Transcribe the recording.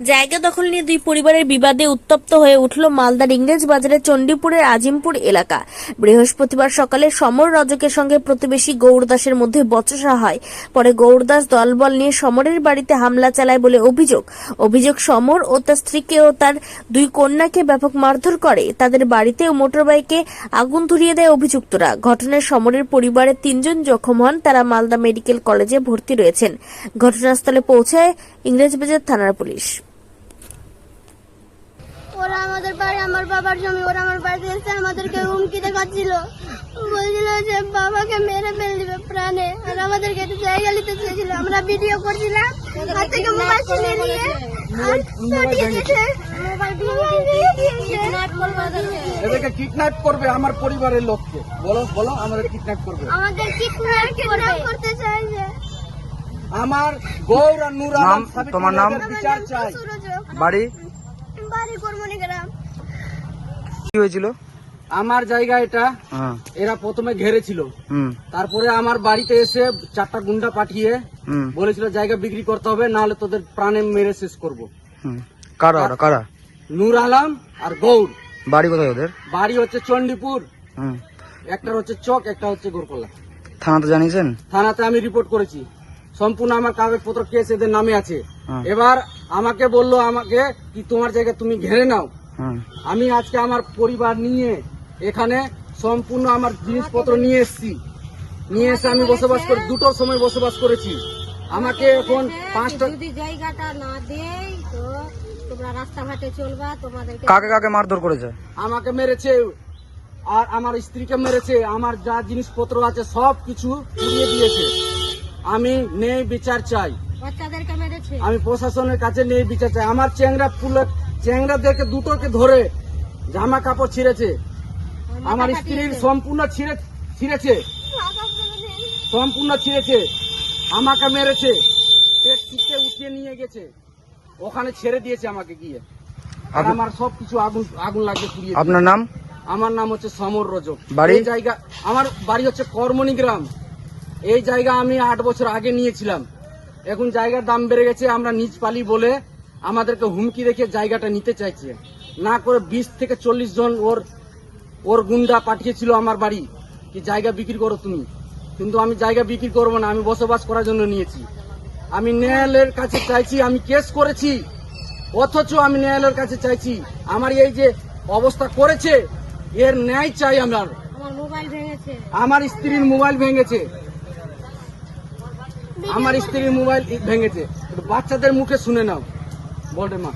জায়গা দখল নিয়ে দুই পরিবারের বিবাদে উত্তপ্ত হয়ে উঠল মালদার ইংরেজ বাজারের চণ্ডীপুরের আজিমপুর এলাকা। বৃহস্পতিবার সকালে সমর রজকের সঙ্গে প্রতিবেশী গৌরদাসের মধ্যে বচসা হয়। পরে গৌর দাস দলবল নিয়ে সমরের বাড়িতে হামলা চালায় বলে অভিযোগ। অভিযোগ সমর ও তার স্ত্রীকে ও তার দুই কন্যাকে ব্যাপক মারধর করে। তাদের বাড়িতে ও মোটরবাইকে আগুন ধরিয়ে দেয় অভিযুক্তরা। ঘটনায় সমরের পরিবারের তিনজন জখম হন। তারা মালদা মেডিকেল কলেজে ভর্তি রয়েছেন। ঘটনাস্থলে পৌঁছায় ইংরেজবাজার থানার পুলিশ। আমাদের বাড়ি আমার বাবার জমি ওরা আমার বাড়িতে এসে আমাদেরকে হুমকি দেখাচ্ছিল। বলছিল যে বাবাকে মেরে ফেলে দিবে প্রাণে আর আমাদেরকে একটা জায়গা নিতে চেয়েছিল। আমরা ভিডিও করছিলাম হাত থেকে মোবাইল ছিনে নিয়ে আর সরিয়ে দিয়েছে। মোবাইল ভেঙে দিয়েছে। এদেরকে কিডন্যাপ করবে আমার পরিবারের লোককে। বলো বলো আমাদের কিডন্যাপ করবে। আমাদের কিডন্যাপ কিডন্যাপ করতে চাইছে আমার গৌর আর নূর নাম, তোমার নাম? বিচার চাই। বাড়ি? বাড়ি কর্মনি গ্রাম কি হয়েছিল? আমার জায়গা এটা। হ্যাঁ। এরা প্রথমে ঘেরেছিল। হুম। তারপরে আমার বাড়িতে এসে চারটা গুন্ডা পাঠিয়ে বলেছিল জায়গা বিক্রি করতে হবে না হলে তোদের প্রাণে মেরে শেষ করব। হুম। কারা ওরা? কারা? নূর আলম আর গৌর। বাড়ি কোথায় ওদের? বাড়ি হচ্ছে চণ্ডীপুর। হুম। একটা হচ্ছে চক একটা হচ্ছে গোরকলা থানাতে জানিয়েছেন? থানাতে আমি রিপোর্ট করেছি। সম্পূর্ণ আমার কাগজপত্র কেস এদের নামে আছে। এবার আমাকে বলল আমাকে কি তোমার জায়গা তুমি ঘেরে নাও। আমি আজকে আমার পরিবার নিয়ে এখানে সম্পূর্ণ আমার জিনিসপত্র নিয়ে এসেছি। নিয়ে এসে আমি বসবাস করি দুটোর সময় বসবাস করেছি। আমাকে এখন পাঁচটা যদি জায়গাটা না দেই তো তোমরা রাস্তাঘাটে চলবা তোমাদেরকে কাকে কাকে মারধর করেছে? আমাকে মেরেছে আর আমার স্ত্রীকে মেরেছে আমার যা জিনিসপত্র আছে সব কিছু পুড়িয়ে দিয়েছে। আমি নেই বিচার চাই। আমি প্রশাসনের কাছে নেই বিচার চাই। আমার চেংরা ফুলে চেংরা দেখে দুটোকে ধরে জামা কাপড় ছিঁড়েছে। আমার স্ত্রীর সম্পূর্ণ ছিঁড়ে ছিঁড়েছে। সম্পূর্ণ ছিঁড়েছে। আমাকে মেরেছে। ট্যাক্সিতে উঠিয়ে নিয়ে গেছে। ওখানে ছেড়ে দিয়েছে আমাকে গিয়ে। আর আমার সব কিছু আগুন আগুন লাগিয়ে পুড়িয়ে আপনার নাম? আমার নাম হচ্ছে সমর রজক। বাড়ি? এই জায়গা আমার বাড়ি হচ্ছে কর্মণি গ্রাম। এই জায়গা আমি আট বছর আগে নিয়েছিলাম। এখন জায়গার দাম বেড়ে গেছে আমরা নিজ পালি বলে আমাদেরকে হুমকি রেখে জায়গাটা নিতে চাইছে। না করে বিশ থেকে চল্লিশ জন ওর ওর গুন্ডা পাঠিয়েছিল আমার বাড়ি কি জায়গা বিক্রি করো তুমি। কিন্তু আমি জায়গা বিক্রি করব না আমি বসবাস করার জন্য নিয়েছি। আমি ন্যায়ালয়ের কাছে চাইছি আমি কেস করেছি অথচ আমি ন্যায়ালয়ের কাছে চাইছি। আমার এই যে অবস্থা করেছে এর ন্যায় চাই আমার। আমার আমার স্ত্রীর মোবাইল ভেঙেছে। আমার স্ত্রীর মোবাইল ভেঙেছে। বাচ্চাদের মুখে শুনে নাও। বলে মা